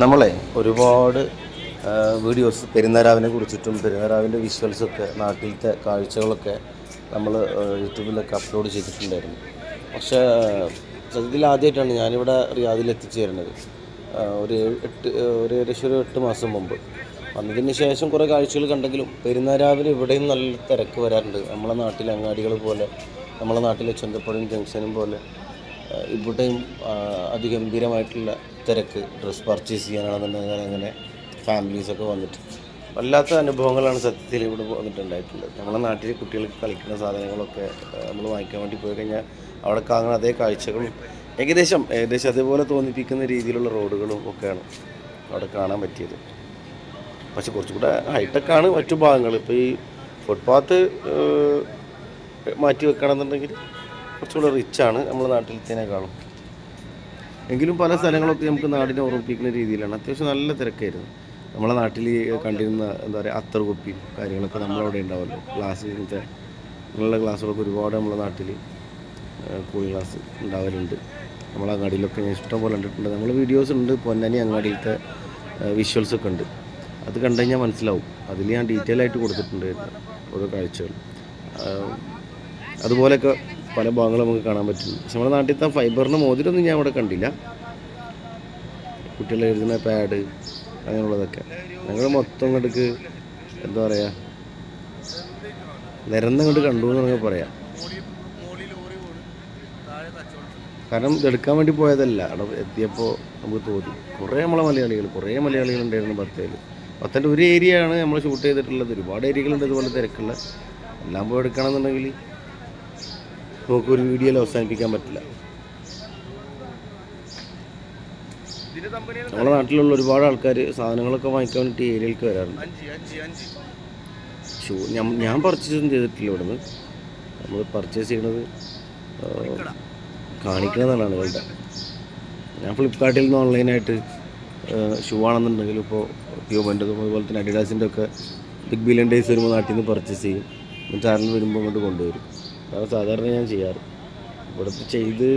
നമ്മളെ ഒരുപാട് വീഡിയോസ് പെരുന്നരാവിനെ കുറിച്ചിട്ടും പെരുന്നരാവിന്റെ വിഷ്വൽസൊക്കെ നാട്ടിലത്തെ കാഴ്ചകളൊക്കെ നമ്മൾ യൂട്യൂബിലൊക്കെ അപ്ലോഡ് ചെയ്തിട്ടുണ്ടായിരുന്നു. പക്ഷേ സത്യത്തിൽ ആദ്യമായിട്ടാണ് ഞാനിവിടെ റിയാദിൽ എത്തിച്ചേരുന്നത്. ഒരു എട്ട് ഒരു ഏകദേശം ഒരു എട്ട് മാസം മുമ്പ്. വന്നതിന് ശേഷം കുറേ കാഴ്ചകൾ കണ്ടെങ്കിലും പെരുന്നരാവിന് ഇവിടെയും നല്ല തിരക്ക് വരാറുണ്ട്. നമ്മളെ നാട്ടിലെ അങ്ങാടികൾ പോലെ നമ്മളെ നാട്ടിലെ ചന്തപ്പുഴയും ജംഗ്ഷനും പോലെ ഇവിടെയും അതിഗംഭീരമായിട്ടുള്ള തിരക്ക് ഡ്രസ്സ് പർച്ചേസ് ചെയ്യാനാണെന്നുണ്ടെങ്കിൽ അങ്ങനെ ഫാമിലീസൊക്കെ വന്നിട്ട്. വല്ലാത്ത അനുഭവങ്ങളാണ് സത്യത്തിൽ ഇവിടെ വന്നിട്ടുണ്ടായിട്ടുള്ളത്. നമ്മുടെ നാട്ടിൽ കുട്ടികൾക്ക് കളിക്കുന്ന സാധനങ്ങളൊക്കെ നമ്മൾ വാങ്ങിക്കാൻ വേണ്ടി പോയി കഴിഞ്ഞാൽ അവിടെ കാണുന്ന അതേ കാഴ്ചകളും ഏകദേശം ഏകദേശം അതേപോലെ തോന്നിപ്പിക്കുന്ന രീതിയിലുള്ള റോഡുകളും ഒക്കെയാണ് അവിടെ കാണാൻ പറ്റിയത്. പക്ഷെ കുറച്ചുകൂടെ ഹൈടെക്കാണ് മറ്റു ഭാഗങ്ങൾ. ഇപ്പോൾ ഈ ഫുട്പാത്ത് മാറ്റി വെക്കണമെന്നുണ്ടെങ്കിൽ കുറച്ചുകൂടെ റിച്ചാണ് നമ്മുടെ നാട്ടിലത്തേനേക്കാളും എങ്കിലും പല സ്ഥലങ്ങളൊക്കെ നമുക്ക് നാടിനെ ഓർമ്മിപ്പിക്കുന്ന രീതിയിലാണ്. അത്യാവശ്യം നല്ല തിരക്കായിരുന്നു. നമ്മളെ നാട്ടിൽ കണ്ടിരുന്ന എന്താ പറയുക അത്തർ കുപ്പിയും കാര്യങ്ങളൊക്കെ നമ്മളവിടെ ഉണ്ടാവുമല്ലോ. ഗ്ലാസ് ഇങ്ങനത്തെ നല്ല ഗ്ലാസ്സുകളൊക്കെ ഒരുപാട് നമ്മളെ നാട്ടിൽ കൂളി ഗ്ലാസ് ഉണ്ടാവലുണ്ട്. നമ്മളെ അങ്ങാടിയിലൊക്കെ ഞാൻ ഇഷ്ടം പോലെ കണ്ടിട്ടുണ്ട്. നമ്മൾ വീഡിയോസ് ഉണ്ട് പൊന്നാനി അങ്ങാടിയിലത്തെ വിഷ്വൽസ് ഒക്കെ ഉണ്ട്. അത് കണ്ടു കഴിഞ്ഞാൽ മനസ്സിലാവും. അതിൽ ഞാൻ ഡീറ്റെയിൽ ആയിട്ട് കൊടുത്തിട്ടുണ്ട് ഓരോ കാഴ്ചകൾ. അതുപോലെയൊക്കെ പല ഭാഗങ്ങളും നമുക്ക് കാണാൻ പറ്റും. പക്ഷെ നമ്മുടെ നാട്ടിലത്തെ ഫൈബറിന് മോതിരൊന്നും ഞാൻ ഇവിടെ കണ്ടില്ല. കുട്ടികൾ എഴുതുന്ന പാഡ് അങ്ങനെയുള്ളതൊക്കെ. ഞങ്ങൾ മൊത്തം ഇങ്ങോട്ട് എന്താ പറയുക നിരന്നങ്ങോട്ട് കണ്ടു എന്ന് വേണമെങ്കിൽ പറയാം. കാരണം ഇതെടുക്കാൻ വേണ്ടി പോയതല്ല. അവിടെ എത്തിയപ്പോൾ നമുക്ക് തോന്നി. കുറേ നമ്മളെ മലയാളികൾ കുറേ മലയാളികൾ ഉണ്ടായിരുന്നു പത്തേൽ പത്തേന്റെ ഒരു ഏരിയയാണ് നമ്മൾ ഷൂട്ട് ചെയ്തിട്ടുള്ളത്. ഒരുപാട് ഏരിയകളുണ്ട് ഇതുപോലെ തിരക്കുള്ള. എല്ലാം പോയി എടുക്കണമെന്നുണ്ടെങ്കിൽ നമുക്കൊരു വീഡിയോയിൽ അവസാനിപ്പിക്കാൻ പറ്റില്ല. നമ്മുടെ നാട്ടിലുള്ള ഒരുപാട് ആൾക്കാർ സാധനങ്ങളൊക്കെ വാങ്ങിക്കാൻ വേണ്ടിയിട്ട് ഏരിയയിലേക്ക് വരാറുണ്ട്. ഷൂ ഞാൻ പർച്ചേസ് ഒന്നും ചെയ്തിട്ടില്ല ഇവിടുന്ന്. നമ്മൾ പർച്ചേസ് ചെയ്യണത് കാണിക്കണതാണ് ആളുകളുടെ. ഞാൻ ഫ്ലിപ്കാർട്ടിൽ നിന്ന് ഓൺലൈനായിട്ട് ഷൂ ആണെന്നുണ്ടെങ്കിൽ ഇപ്പോൾ ട്യൂബന്റെതും അതുപോലെ തന്നെ അഡിഡാസിന്റെ ഒക്കെ ബിഗ് ബില്യൺ ഡേയ്സ് വരുമ്പോൾ നാട്ടിൽ നിന്ന് പർച്ചേസ് ചെയ്യും. ചാനൽ വരുമ്പോൾ അങ്ങോട്ട് കൊണ്ടുവരും. അതാണ് സാധാരണ ഞാൻ ചെയ്യാറ്. ഇവിടുത്തെ ചെയ്ത്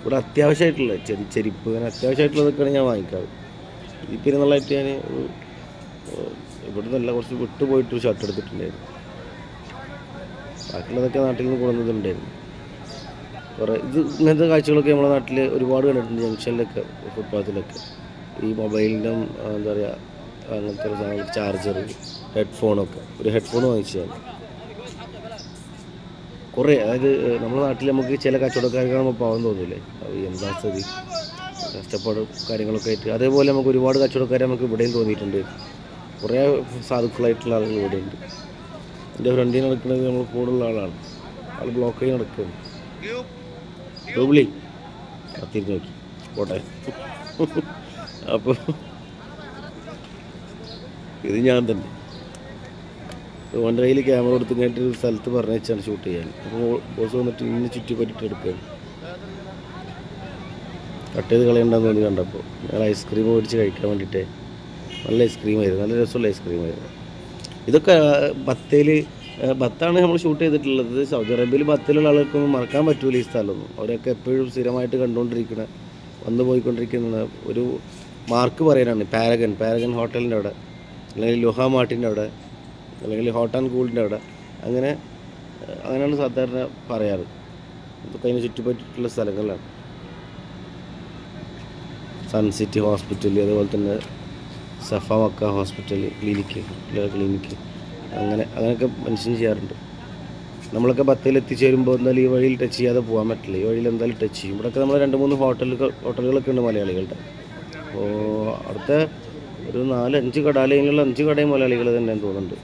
ഇവിടെ അത്യാവശ്യമായിട്ടുള്ള ചെറി ചെരിപ്പ് അങ്ങനെ അത്യാവശ്യമായിട്ടുള്ളതൊക്കെയാണ് ഞാൻ വാങ്ങിക്കാറ്. ഈ പെരുന്നാളായിട്ട് ഞാൻ ഇവിടെ നിന്നല്ല കുറച്ച് വിട്ടു പോയിട്ട് ഷർട്ട് എടുത്തിട്ടുണ്ടായിരുന്നു. ബാക്കിയുള്ളതൊക്കെ നാട്ടിൽ നിന്ന് കൊണ്ടുവന്നിട്ടുണ്ടായിരുന്നു കുറേ ഇത് ഇങ്ങനത്തെ കാഴ്ചകളൊക്കെ നമ്മുടെ നാട്ടിൽ ഒരുപാട് കണ്ടിട്ടുണ്ട് ജംഗ്ഷനിലൊക്കെ ഫുട്പാത്തിലൊക്കെ. ഈ മൊബൈലിന്റെ എന്താ പറയുക അങ്ങനത്തെ ഒരു സാധനം ചാർജർ ഹെഡ്ഫോണൊക്കെ. ഒരു ഹെഡ്ഫോൺ വാങ്ങിച്ചു ഞാൻ കുറേ അതായത് നമ്മുടെ നാട്ടിൽ നമുക്ക് ചില കച്ചവടക്കാർക്ക് നമ്മൾ പാവം തോന്നില്ലേ? എന്താ സ്ഥിതി? കഷ്ടപ്പാട് കാര്യങ്ങളൊക്കെ ആയിട്ട്. അതേപോലെ നമുക്ക് ഒരുപാട് കച്ചവടക്കാരെ നമുക്ക് ഇവിടെയും തോന്നിയിട്ടുണ്ട്. കുറേ സാധുക്കളായിട്ടുള്ള ആളുകൾ ഇവിടെയുണ്ട്. എന്റെ ഫ്രണ്ടിൽ നടക്കുന്നത് നമ്മൾ കൂടുതലുള്ള ആളാണ്. ആൾ ബ്ലോക്ക് ചെയ്ത് നടക്കുകയാണ്. ഡൂബ്ലി കത്തിരിഞ്ഞ് നോക്കി. പോട്ടെ. അപ്പോൾ ഇത് ഞാൻ തന്നെ. ഓന്റെ കയ്യിൽ ക്യാമറ കൊടുത്ത് കഴിഞ്ഞിട്ട് ഒരു സ്ഥലത്ത് പറഞ്ഞാണ് ഷൂട്ട് ചെയ്യാൻ. അപ്പോൾ ബോസ് വന്നിട്ട് ഇന്ന് ചുറ്റി പറ്റിയിട്ട് എടുക്കുകയാണ് കട്ട് ചെയ്ത് കളയണ്ടെന്ന് തോന്നി കണ്ടപ്പോൾ ഞങ്ങൾ ഐസ്ക്രീം മേടിച്ച് കഴിക്കാൻ വേണ്ടിയിട്ട് നല്ല ഐസ്ക്രീം ആയിരുന്നു. നല്ല രസമുള്ള ഐസ്ക്രീം ആയിരുന്നു. ഇതൊക്കെ ബത്തയിൽ ബത്താണ് നമ്മൾ ഷൂട്ട് ചെയ്തിട്ടുള്ളത്. സൗദി അറേബ്യയിൽ ബത്തേലുള്ള ആളുകൾക്കൊന്നും മറക്കാൻ പറ്റൂല ഈ സ്ഥലമൊന്നും. അവരൊക്കെ എപ്പോഴും സ്ഥിരമായിട്ട് കണ്ടുകൊണ്ടിരിക്കുന്ന വന്നു പോയിക്കൊണ്ടിരിക്കുന്ന ഒരു മാർക്ക് പറയാനാണ്. പാരഗൻ പാരഗൻ ഹോട്ടലിന്റെ അവിടെ. അല്ലെങ്കിൽ ലുഹ മാർട്ടിന്റെ അവിടെ. അല്ലെങ്കിൽ ഹോട്ട് ആൻഡ് കൂളിന്റെ അവിടെ. അങ്ങനെ അങ്ങനെയാണ് സാധാരണ പറയാറ്. ഇതൊക്കെ അതിന് ചുറ്റുപറ്റിയിട്ടുള്ള സ്ഥലങ്ങളിലാണ് സൺ സിറ്റി ഹോസ്പിറ്റൽ അതുപോലെ തന്നെ Safa Makka hospital clinic clinic അങ്ങനെ അങ്ങനെയൊക്കെ മെൻഷൻ ചെയ്യാറുണ്ട്. നമ്മളൊക്കെ ബത്തയിൽ എത്തിച്ചേരുമ്പോൾ എന്തായാലും ഈ വഴിയിൽ ടച്ച് ചെയ്യാതെ പോകാൻ പറ്റില്ല. ഈ വഴിയിൽ എന്തായാലും ടച്ച് ചെയ്യും. ഇവിടെയൊക്കെ നമ്മൾ രണ്ട് മൂന്ന് ഹോട്ടലുകൾ ഹോട്ടലുകളൊക്കെ ഉണ്ട് മലയാളികളുടെ. അപ്പോൾ അവിടുത്തെ ഒരു നാല് അഞ്ച് അഞ്ച് കടയും മലയാളികൾ തന്നെ തോന്നുന്നുണ്ട്.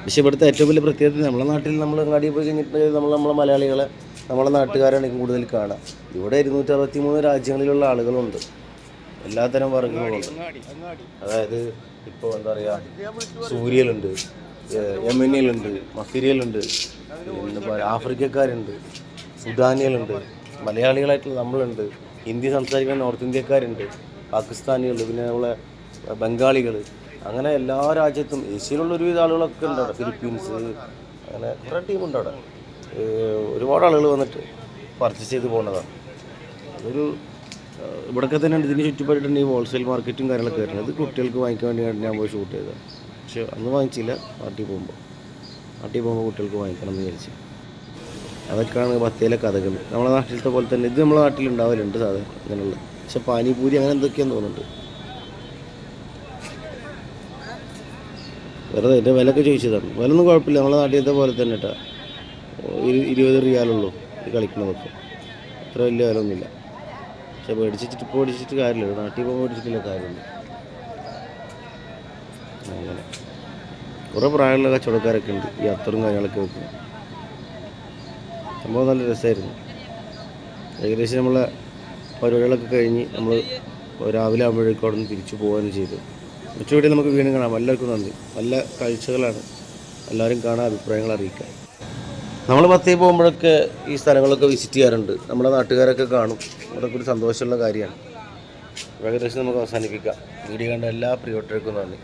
പക്ഷെ ഇവിടുത്തെ ഏറ്റവും വലിയ പ്രത്യേകത നമ്മുടെ നാട്ടിൽ നമ്മൾ അങ്ങാടി പോയി കഴിഞ്ഞിട്ടുണ്ടെങ്കിൽ നമ്മൾ നമ്മളെ മലയാളികളെ നമ്മുടെ നാട്ടുകാരാണ് കൂടുതൽ കാണുക ഇവിടെ ഇരുന്നൂറ്റി അറുപത്തി മൂന്ന് രാജ്യങ്ങളിലുള്ള ആളുകളുണ്ട്. എല്ലാത്തരം വർഗങ്ങളുണ്ട് അതായത് ഇപ്പോൾ എന്താ പറയുക സൂര്യലുണ്ട് യമനിയലുണ്ട് മസീരിയലുണ്ട് പിന്നെ പറയുക ആഫ്രിക്കക്കാരുണ്ട് സുഡാനിയലുണ്ട് മലയാളികളായിട്ടുള്ള നമ്മളുണ്ട് ഹിന്ദി സംസാരിക്കുന്ന നോർത്ത് ഇന്ത്യക്കാരുണ്ട് പാകിസ്ഥാനികളുണ്ട് പിന്നെ നമ്മളെ ബംഗാളികൾ അങ്ങനെ എല്ലാ രാജ്യത്തും ഏഷ്യയിലുള്ള ഒരുവിധ ആളുകളൊക്കെ ഉണ്ട് അവിടെ. ഫിലിപ്പീൻസ് അങ്ങനെ കുറേ ടീമുണ്ട് അവിടെ. ഒരുപാട് ആളുകൾ വന്നിട്ട് പർച്ചേസ് ചെയ്ത് പോകുന്നതാണ് അതൊരു ഇവിടൊക്കെ തന്നെ ഇതിന് ചുറ്റുപാടിട്ടുണ്ട് ഈ ഹോൾസെയിൽ മാർക്കറ്റും കാര്യങ്ങളൊക്കെ വരുന്നത്. കുട്ടികൾക്ക് വാങ്ങിക്കാൻ വേണ്ടിയാണ് ഞാൻ പോയി ഷൂട്ട് ചെയ്തത്. പക്ഷെ അന്ന് വാങ്ങിച്ചില്ല. പാർട്ടി പോകുമ്പോൾ പാർട്ടി പോകുമ്പോൾ കുട്ടികൾക്ക് വാങ്ങിക്കണം എന്ന് വിചാരിച്ചു. അതൊക്കെയാണ് ബത്തേലെ കഥകൾ. നമ്മളെ നാട്ടിലത്തെ പോലെ തന്നെ ഇത് നമ്മളെ നാട്ടിലുണ്ടാവലുണ്ട് സാധാരണ അങ്ങനെയുള്ളത്. പക്ഷെ പാനിപൂരി അങ്ങനെ എന്തൊക്കെയാന്ന് തോന്നുന്നുണ്ട്. വെറുതെ ഇതിന്റെ വിലയൊക്കെ ചോദിച്ചതാണ്. വിലയൊന്നും കുഴപ്പമില്ല. നമ്മളെ നാട്ടിലത്തെ പോലെ തന്നെ കേട്ടോ ഇരു- ഇരുപത് റിയാലുള്ളൂ ഈ കളിക്കണതൊക്കെ അത്ര വലിയ വിലയൊന്നുമില്ല. പക്ഷെ മേടിച്ചിട്ട് ഇപ്പോൾ മേടിച്ചിട്ട് കാര്യമില്ല. നാട്ടിൽ പോകുമ്പോൾ മേടിച്ചിട്ടില്ല കാര്യമില്ല. അങ്ങനെ. കുറേ പ്രായമുള്ള കച്ചവടക്കാരൊക്കെ ഉണ്ട്. ഈ അത്തറും കാര്യങ്ങളൊക്കെ വെക്കുന്നത് സംഭവം നല്ല രസമായിരുന്നു. ഏകദേശം നമ്മളെ പരിപാടികളൊക്കെ കഴിഞ്ഞ് നമ്മൾ രാവിലെ ആകുമ്പോഴേക്കും അവിടെ നിന്ന് തിരിച്ചു പോവുകയും ചെയ്തു ഉച്ചയോടെ നമുക്ക് വീണ്ടും കാണാം. എല്ലാവർക്കും നന്ദി. നല്ല കാഴ്ചകളാണ്. എല്ലാവരും കാണാൻ അഭിപ്രായങ്ങൾ അറിയിക്കാം നമ്മൾ പത്തേ പോകുമ്പോഴൊക്കെ ഈ സ്ഥലങ്ങളൊക്കെ വിസിറ്റ് ചെയ്യാറുണ്ട്. നമ്മുടെ നാട്ടുകാരൊക്കെ കാണും. അതൊക്കെ ഒരു സന്തോഷമുള്ള കാര്യമാണ്. ഏകദേശം നമുക്ക് അവസാനിപ്പിക്കാം. വീഡിയോ കണ്ട എല്ലാ പ്രിയോട്ടർക്കും നന്ദി.